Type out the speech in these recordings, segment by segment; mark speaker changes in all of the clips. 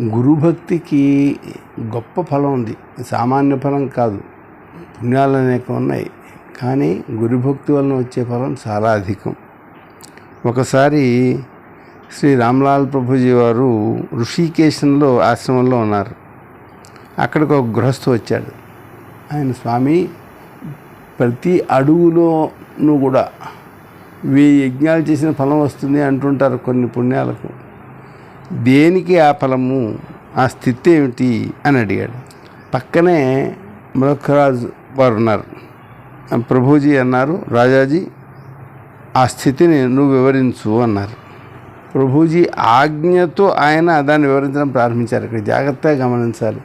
Speaker 1: గురుభక్తికి గొప్ప ఫలం ఉంది. సామాన్య ఫలం కాదు. పుణ్యాలు అనేక ఉన్నాయి. కానీ గురుభక్తి వలన వచ్చే ఫలం చాలా అధికం. ఒకసారి శ్రీ రామ్లాల్ ప్రభుజీ వారు ఋషికేశంలో ఆశ్రమంలో ఉన్నారు. అక్కడికి ఒక గృహస్థు వచ్చాడు. ఆయన స్వామి ప్రతి అడుగులోనూ కూడా వెయ్యి యజ్ఞాలు చేసిన ఫలం వస్తుంది అంటుంటారు కొన్ని పుణ్యాలకు. దేనికి ఆ ఫలము ఆ స్థితి ఏమిటి అని అడిగాడు. పక్కనే మృఖరాజు వారు ఉన్నారు ప్రభుజీ అన్నారు రాజాజీ ఆ స్థితిని నువ్వు వివరించు అన్నారు. ప్రభుజీ ఆజ్ఞతో ఆయన దాన్ని వివరించడం ప్రారంభించారు. ఇక్కడ జాగ్రత్తగా గమనించాలి.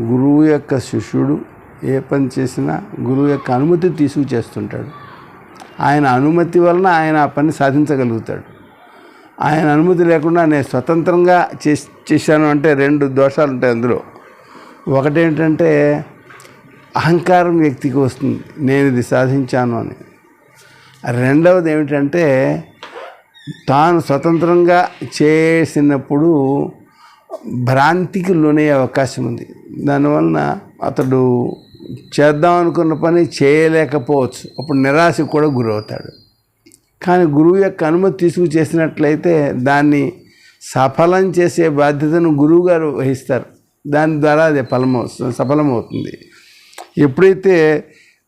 Speaker 1: గురువు యొక్క శిష్యుడు ఏ పని చేసినా గురువు యొక్క అనుమతి తీసుకు చేస్తుంటాడు. ఆయన అనుమతి వలన ఆయన ఆ పని సాధించగలుగుతాడు. ఆయన అనుమతి లేకుండా నేను స్వతంత్రంగా చేశాను అంటే రెండు దోషాలు ఉంటాయి అందులో. ఒకటేంటంటే అహంకారం వ్యక్తికి వస్తుంది. నేను ఇది సాధించాను అని. రెండవది ఏమిటంటే తాను స్వతంత్రంగా చేసినప్పుడు భ్రాంతికి లోనయ్యే అవకాశం ఉంది. దానివలన అతడు చేద్దాం అనుకున్న పని చేయలేకపోవచ్చు. అప్పుడు నిరాశకు కూడా గురవుతాడు. కానీ గురువు యొక్క అనుమతి తీసుకు చేసినట్లయితే దాన్ని సఫలం చేసే బాధ్యతను గురువు గారు వహిస్తారు. దాని ద్వారా అది ఫలమవు సఫలమవుతుంది. ఎప్పుడైతే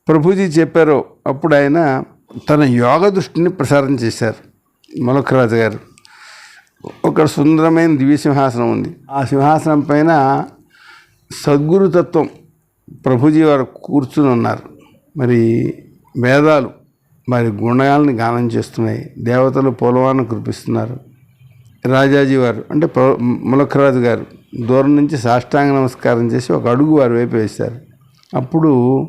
Speaker 1: ప్రభుజీ చెప్పారో అప్పుడు ఆయన తన యోగ దృష్టిని ప్రసారం చేశారు మొలకరాజు గారు. ఒక సుందరమైన దివ్య సింహాసనం ఉంది. ఆ సింహాసనం పైన సద్గురుతత్వం ప్రభుజీ వారు కూర్చుని ఉన్నారు. మరి వేదాలు మరి గుణాలని గానం చేస్తున్నాయి. దేవతలు పోలవాన్ని కురిపిస్తున్నారు. రాజాజీ వారు అంటే ప్ర- ములఖరాజు గారు దూరం నుంచి సాష్టాంగ నమస్కారం చేసి ఒక అడుగు వారి వైపు వేశారు. అప్పుడు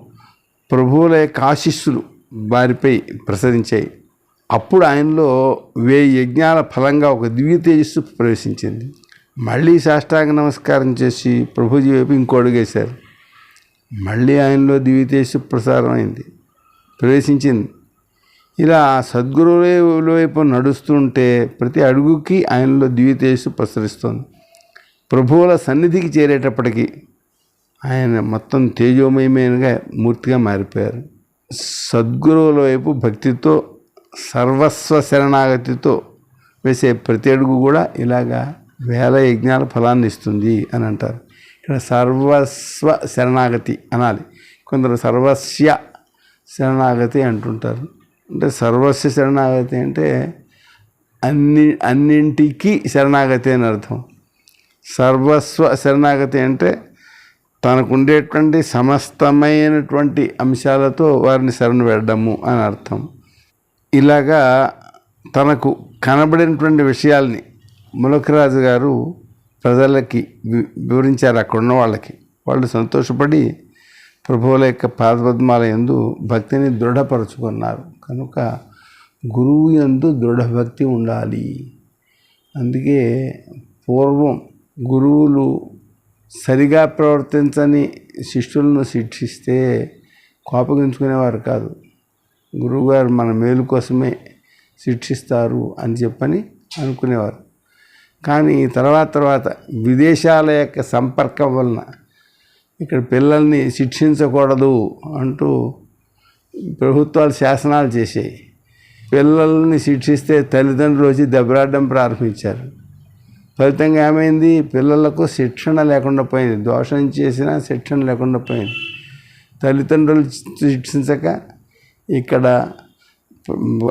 Speaker 1: ప్రభువుల యొక్క ఆశీస్సులు వారిపై ప్రసరించాయి. అప్పుడు ఆయనలో వేయి యజ్ఞాల ఫలంగా ఒక దివ్య తేజస్సు ప్రవేశించింది. మళ్ళీ సాష్టాంగ నమస్కారం చేసి ప్రభుజీ వైపు ఇంకో అడుగు వేశారు. మళ్ళీ ఆయనలో దివ్య ప్రసారం అయింది ప్రవేశించింది. ఇలా సద్గురువుల వైపు నడుస్తుంటే ప్రతి అడుగుకి ఆయనలో దివ్య ప్రసరిస్తుంది. ప్రభువుల సన్నిధికి చేరేటప్పటికీ ఆయన మొత్తం తేజోమయమైనగా మూర్తిగా మారిపోయారు. సద్గురువుల వైపు భక్తితో సర్వస్వ శరణాగతితో వేసే ప్రతి అడుగు కూడా ఇలాగా వేల యజ్ఞాల ఫలాన్ని ఇస్తుంది అని అంటారు. ఇక్కడ సర్వస్వ శరణాగతి అనాలి. కొందరు సర్వస్య శరణాగతి అంటుంటారు. అంటే సర్వస్వ శరణాగతి అంటే అన్ని అన్నింటికీ శరణాగతి అని అర్థం. సర్వస్వ శరణాగతి అంటే తనకుండేటువంటి సమస్తమైనటువంటి అంశాలతో వారిని శరణు వేయడము అని అర్థం. ఇలాగా తనకు కనబడినటువంటి విషయాల్ని ములకరాజు గారు ప్రజలకి వి- వివరించారు అక్కడ ఉన్న వాళ్ళకి. వాళ్ళు సంతోషపడి ప్రభువుల యొక్క పాదపద్మాల యందు భక్తిని దృఢపరుచుకున్నారు. కనుక గురువు యందు దృఢభక్తి ఉండాలి. అందుకే పూర్వం గురువులు సరిగా ప్రవర్తించని శిష్యులను శిక్షిస్తే కోపగించుకునేవారు కాదు. గురువుగారు మన మేలు కోసమే శిక్షిస్తారు అని చెప్పని అనుకునేవారు. కానీ తర్వాత తర్వాత విదేశాల యొక్క సంపర్కం వలన ఇక్కడ పిల్లల్ని శిక్షించకూడదు అంటూ ప్రభుత్వాలు శాసనాలు చేసాయి పిల్లల్ని శిక్షిస్తే తల్లిదండ్రులు వచ్చి దెబ్బలాడడం ప్రారంభించారు. ఫలితంగా ఏమైంది? పిల్లలకు శిక్షణ లేకుండా పోయింది. దోషం చేసినా శిక్షణ లేకుండా పోయింది. తల్లిదండ్రులు శిక్షించక ఇక్కడ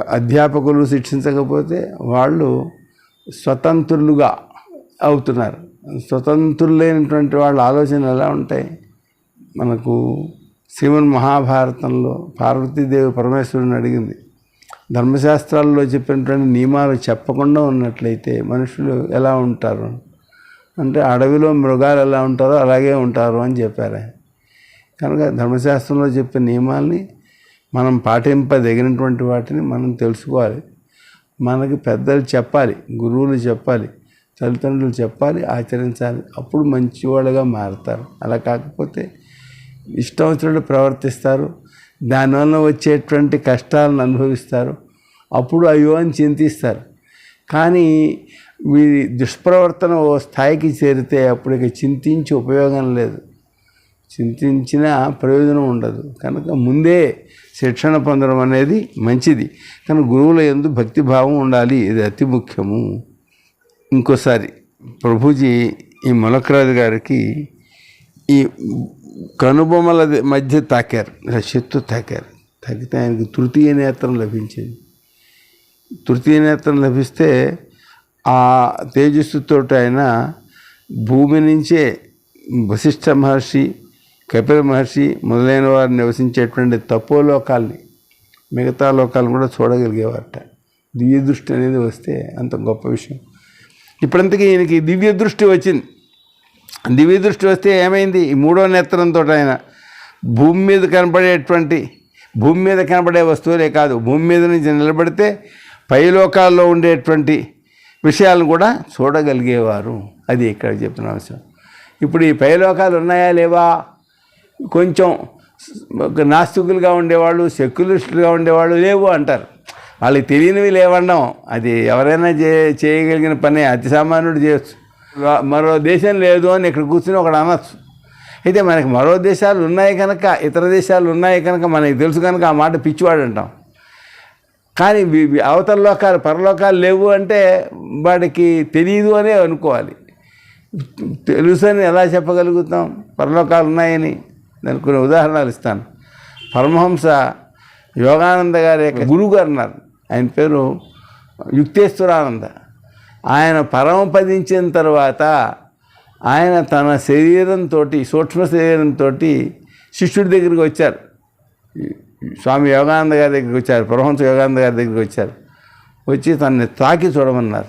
Speaker 1: అధ్యాపకులు శిక్షించకపోతే వాళ్ళు స్వతంత్రులుగా అవుతున్నారు. స్వతంత్రులైనటువంటి వాళ్ళ ఆలోచనలు ఎలా ఉంటాయి? మనకు శ్రీమన్ మహాభారతంలో పార్వతీదేవి పరమేశ్వరుని అడిగింది. ధర్మశాస్త్రాల్లో చెప్పినటువంటి నియమాలు చెప్పకుండా ఉన్నట్లయితే మనుషులు ఎలా ఉంటారు? అంటే అడవిలో మృగాలు ఎలా ఉంటారో అలాగే ఉంటారు అని చెప్పారు. కనుక ధర్మశాస్త్రంలో చెప్పే నియమాల్ని మనం పాటింపదగినటువంటి వాటిని మనం తెలుసుకోవాలి. మనకి పెద్దలు చెప్పాలి గురువులు చెప్పాలి తల్లిదండ్రులు చెప్పాలి ఆచరించాలి. అప్పుడు మంచివాళ్ళుగా మారుతారు. అలా కాకపోతే ఇష్టం వచ్చినట్టు ప్రవర్తిస్తారు. దానివల్ల వచ్చేటువంటి కష్టాలను అనుభవిస్తారు. అప్పుడు అయ్యో అని చింతిస్తారు. కానీ వీరి దుష్ప్రవర్తన ఓ స్థాయికి చేరితే అప్పుడు ఇక చింతించి ఉపయోగం లేదు. చింతించిన ప్రయోజనం ఉండదు. కనుక ముందే శిక్షణ పొందడం అనేది మంచిది. కానీ గురువుల ఎందు భక్తిభావం ఉండాలి. ఇది అతి ముఖ్యము. ఇంకోసారి ప్రభుజీ ఈ మొలకరాజు గారికి ఈ కనుబొమ్మల మధ్య తాకారు. శత్తు తాకారు. తాకితే ఆయనకి తృతీయ నేత్రం లభించింది. తృతీయ నేత్రం లభిస్తే ఆ తేజస్సుతో ఆయన భూమి నుంచే వశిష్ఠ మహర్షి కపిల మహర్షి మొదలైన వారు నివసించేటువంటి తపోలోకాల్ని మిగతా లోకాలను కూడా చూడగలిగేవారట. దివ్య దృష్టి అనేది వస్తే అంత గొప్ప విషయం. ఇప్పుడంతకీ ఈయనకి దివ్య దృష్టి వచ్చింది. దివ్య దృష్టి వస్తే ఏమైంది? ఈ మూడో నేత్రంతో ఆయన భూమి మీద కనపడేటువంటి భూమి మీద కనపడే వస్తువులే కాదు భూమి మీద నుంచి నిలబడితే పైలోకాల్లో ఉండేటువంటి విషయాలను కూడా చూడగలిగేవారు. అది ఇక్కడ చెప్పిన అవసరం ఇప్పుడు ఈ పైలోకాలు ఉన్నాయా లేవా? కొంచెం నాస్తికులుగా ఉండేవాళ్ళు సెక్యులరిస్టులుగా ఉండేవాళ్ళు లేవు అంటారు. వాళ్ళకి తెలియనివి లేవడం అది ఎవరైనా చే చేయగలిగిన పని అతి సామాన్యుడు చేయొచ్చు. మరో దేశం లేదు అని ఇక్కడ కూర్చుని ఒకడు అనొచ్చు. అయితే మనకి మరో దేశాలు ఉన్నాయి కనుక ఇతర దేశాలు ఉన్నాయి కనుక మనకి తెలుసు కనుక ఆ మాట పిచ్చివాడు అంటాం. కానీ అవతల లోకాలు పరలోకాలు లేవు అంటే వాడికి తెలియదు అనే అనుకోవాలి. తెలుసు అని ఎలా చెప్పగలుగుతాం? పరలోకాలు ఉన్నాయని. దానికి కొన్ని ఉదాహరణలు ఇస్తాను. పరమహంస యోగానంద గారి యొక్క గురువు గారు ఉన్నారు. ఆయన పేరు యుక్తేశ్వరానంద. ఆయన పరమపదించిన తర్వాత ఆయన తన శరీరంతో సూక్ష్మ శరీరంతో శిష్యుడి దగ్గరికి వచ్చారు. స్వామి యోగానంద గారి దగ్గరికి వచ్చారు. పరమహంస యోగానంద గారి దగ్గరికి వచ్చారు. వచ్చి తనని తాకి చూడమన్నారు.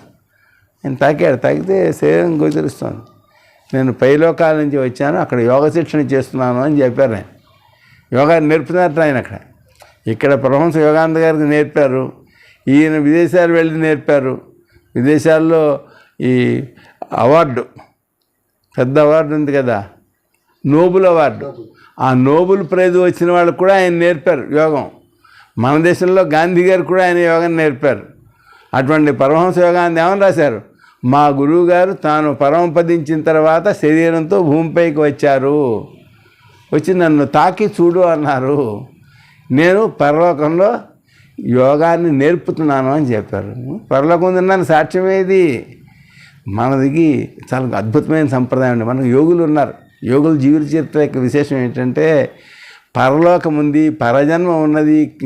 Speaker 1: ఆయన తాకాడు. తాకితే శరీరం గోచరిస్తోంది. నేను పైలోకాల నుంచి వచ్చాను అక్కడ యోగ శిక్షణ చేస్తున్నాను అని చెప్పారు ఆయన. యోగా నేర్పుతున్నారట ఆయన అక్కడ. ఇక్కడ ప్రహంస యోగానంద గారికి నేర్పారు. ఈయన విదేశాలు వెళ్ళి నేర్పారు. విదేశాల్లో ఈ అవార్డు పెద్ద అవార్డు ఉంది కదా నోబుల్ అవార్డు. ఆ నోబుల్ ప్రైజ్ వచ్చిన వాళ్ళకు కూడా ఆయన నేర్పారు యోగం. మన దేశంలో గాంధీ గారు కూడా ఆయన యోగం నేర్పారు. అటువంటి పరమహంస యోగాన్ని ఏమని రాశారు? మా గురువు గారు తాను పరమపదించిన తర్వాత శరీరంతో భూమిపైకి వచ్చారు. వచ్చి నన్ను తాకి చూడు అన్నారు. నేను పరలోకంలో యోగాన్ని నేర్పుతున్నాను అని చెప్పారు. పరలోకం తిన్నాను సాక్ష్యమేది మనదికి చాలా అద్భుతమైన సంప్రదాయం అండి. మనకు యోగులు ఉన్నారు. యోగుల జీవిత చరిత్ర యొక్క విశేషం ఏంటంటే పరలోకం ఉంది పరజన్మ ఉన్నది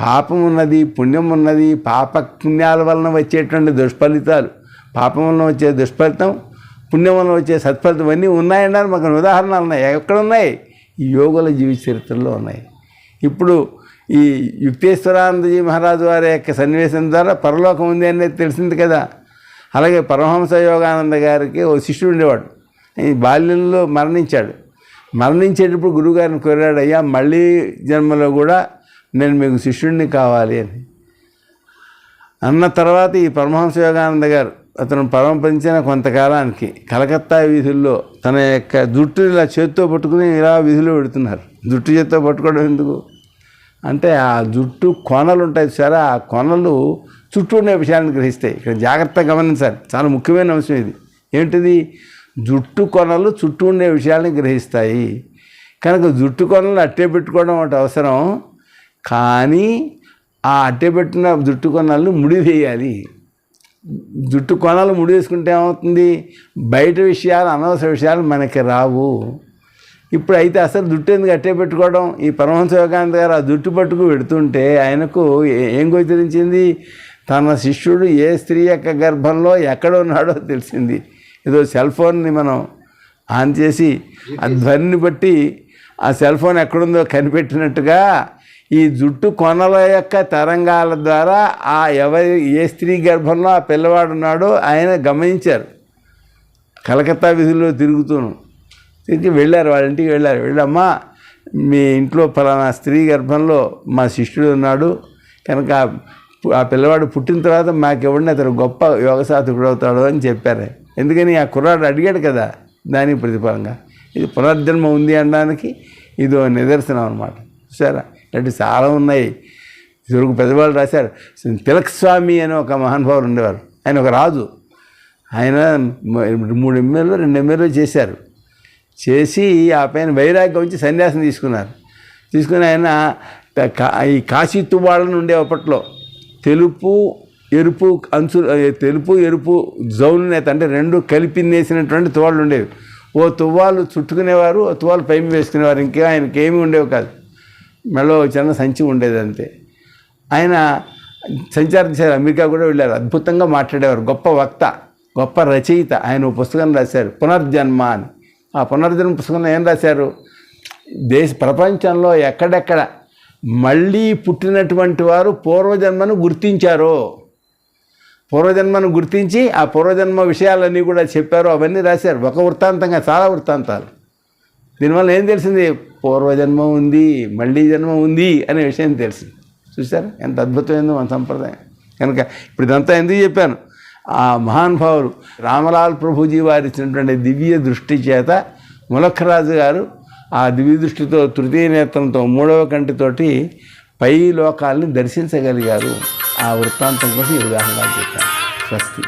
Speaker 1: పాపం ఉన్నది పుణ్యం ఉన్నది పాప పుణ్యాల వలన వచ్చేటువంటి దుష్ఫలితాలు. పాపం వలన వచ్చే దుష్ఫలితం పుణ్యం వలన వచ్చే సత్ఫలితం ఇవన్నీ ఉన్నాయన్నారు. మాకు ఉదాహరణలు ఉన్నాయి. ఎక్కడ ఉన్నాయి? ఈ యోగుల జీవిత చరిత్రలో ఉన్నాయి. ఇప్పుడు ఈ యుక్తేశ్వరానందజీ మహారాజు వారి యొక్క సన్నివేశం ద్వారా పరలోకం ఉంది అనేది తెలిసింది కదా. అలాగే పరమహంస యోగానంద గారికి ఓ శిష్యుడు ఉండేవాడు. ఈ బాల్యంలో మరణించాడు. మరణించేటప్పుడు గురువుగారిని కోరాడు అయ్యా మళ్ళీ జన్మలో కూడా నేను మీకు శిష్యుడిని కావాలి అని. అన్న తర్వాత ఈ పరమహంస యోగానంద గారు అతను పరమపంచిన కొంతకాలానికి కలకత్తా వీధుల్లో తన యొక్క జుట్టు ఇలా చేత్తో పట్టుకుని ఇలా వీధిలో పెడుతున్నారు. జుట్టు చేత్తో పట్టుకోవడం ఎందుకు? అంటే ఆ జుట్టు కొనలు ఉంటాయి సరే ఆ కొనలు చుట్టూ ఉండే విషయాలను గ్రహిస్తాయి. ఇక్కడ జాగ్రత్తగా గమనించాలి. చాలా ముఖ్యమైన అంశం ఇది. ఏంటిది? జుట్టు కొనలు చుట్టూ ఉండే విషయాలను గ్రహిస్తాయి. కనుక జుట్టు కొనలు అట్టే పెట్టుకోవడం ఒకటి అవసరం. కానీ ఆ అట్టే పెట్టిన జుట్టు కొనల్ని ముడివేయాలి. జుట్టు కొనలు ముడి వేసుకుంటే ఏమవుతుంది? బయట విషయాలు అనవసర విషయాలు మనకి రావు. ఇప్పుడు అయితే అసలు జుట్టు ఎందుకు అట్టే పెట్టుకోవడం? ఈ పరమహంస యోగానంద గారు ఆ జుట్టు పట్టుకు పెడుతుంటే ఆయనకు ఏం గోచరించింది? తన శిష్యుడు ఏ స్త్రీ యొక్క గర్భంలో ఎక్కడ ఉన్నాడో తెలిసింది. ఏదో సెల్ ఫోన్ని మనం ఆన్ చేసి ఆ ధ్వనిని బట్టి ఆ సెల్ ఫోన్ ఎక్కడుందో కనిపెట్టినట్టుగా ఈ జుట్టు కొనల యొక్క తరంగాల ద్వారా ఆ ఎవరి ఏ స్త్రీ గర్భంలో ఆ పిల్లవాడు ఉన్నాడో ఆయన గమనించారు. కలకత్తా వీధుల్లో తిరుగుతూను. తిరిగి వెళ్ళారు వాళ్ళ ఇంటికి వెళ్ళారు. వెళ్ళమ్మా మీ ఇంట్లో ఫలానా స్త్రీ గర్భంలో మా శిష్యుడు ఉన్నాడు. కనుక ఆ- పిల్లవాడు పుట్టిన తర్వాత మాకు మాకెవడిని అతను గొప్ప యోగ సాధకుడు అవుతాడు అని చెప్పారు. ఎందుకని ఆ కుర్రాడు అడిగాడు కదా దానికి ప్రతిఫలంగా. ఇది పునర్జన్మ ఉంది అనడానికి ఇదో నిదర్శనం అనమాట సరే అంటే చాలా ఉన్నాయి. ఇదివరకు పెద్దవాళ్ళు రాశారు తిలక్ స్వామి అని ఒక మహానుభావులు ఉండేవారు. ఆయన ఒక రాజు. ఆయన మూడు ఎమ్మెల్యేలు రెండు ఎమ్మెల్యేలు చేశారు. చేసి ఆ పైన వైరాగ్యం వచ్చి సన్యాసం తీసుకున్నారు. తీసుకుని ఆయన ఈ కాశీ తువాళ్ళని ఉండే అప్పట్లో తెలుపు ఎరుపు అంచు తెలుపు ఎరుపు జౌన్ నేత అంటే రెండు కలిపి నేసినటువంటి ఉండేవి. ఓ తువ్వాలు చుట్టుకునేవారు ఓ తువ్వాలు పైన వేసుకునేవారు. ఇంకా ఆయనకి ఏమి ఉండేవి కాదు. మెడలో చిన్న సంచి ఉండేది అంతే. ఆయన సంచారం చేశారు అమెరికా కూడా వెళ్ళారు. అద్భుతంగా మాట్లాడేవారు. గొప్ప వక్త గొప్ప రచయిత ఆయన పుస్తకం రాశారు. పునర్జన్మ అని. ఆ పునర్జన్మ పుస్తకంలో ఏం రాశారు? దేశ ప్రపంచంలో ఎక్కడెక్కడ మళ్ళీ పుట్టినటువంటి వారు పూర్వజన్మను గుర్తించారు పూర్వజన్మను గుర్తించి ఆ పూర్వజన్మ విషయాలన్నీ కూడా చెప్పారు అవన్నీ రాశారు. ఒక వృత్తాంతంగా చాలా వృత్తాంతాలు. దీనివల్ల ఏం తెలిసింది? పూర్వజన్మ ఉంది మళ్ళీ జన్మ ఉంది అనే విషయం తెలిసింది చూసారా ఎంత అద్భుతమైందో మన సంప్రదాయం. కనుక ఇప్పుడు ఇదంతా ఎందుకు చెప్పాను? ఆ మహానుభావులు రామలాల్ ప్రభుజీ వారు ఇచ్చినటువంటి దివ్య దృష్టి చేత ములక్కరాజు గారు ఆ దివ్య దృష్టితో తృతీయ నేత్రంతో మూడవ కంటితోటి పై లోకాల్ని దర్శించగలిగారు. ఆ వృత్తాంతం కోసం ఈ ఉదాహరణ చెప్పాను. స్వస్తి.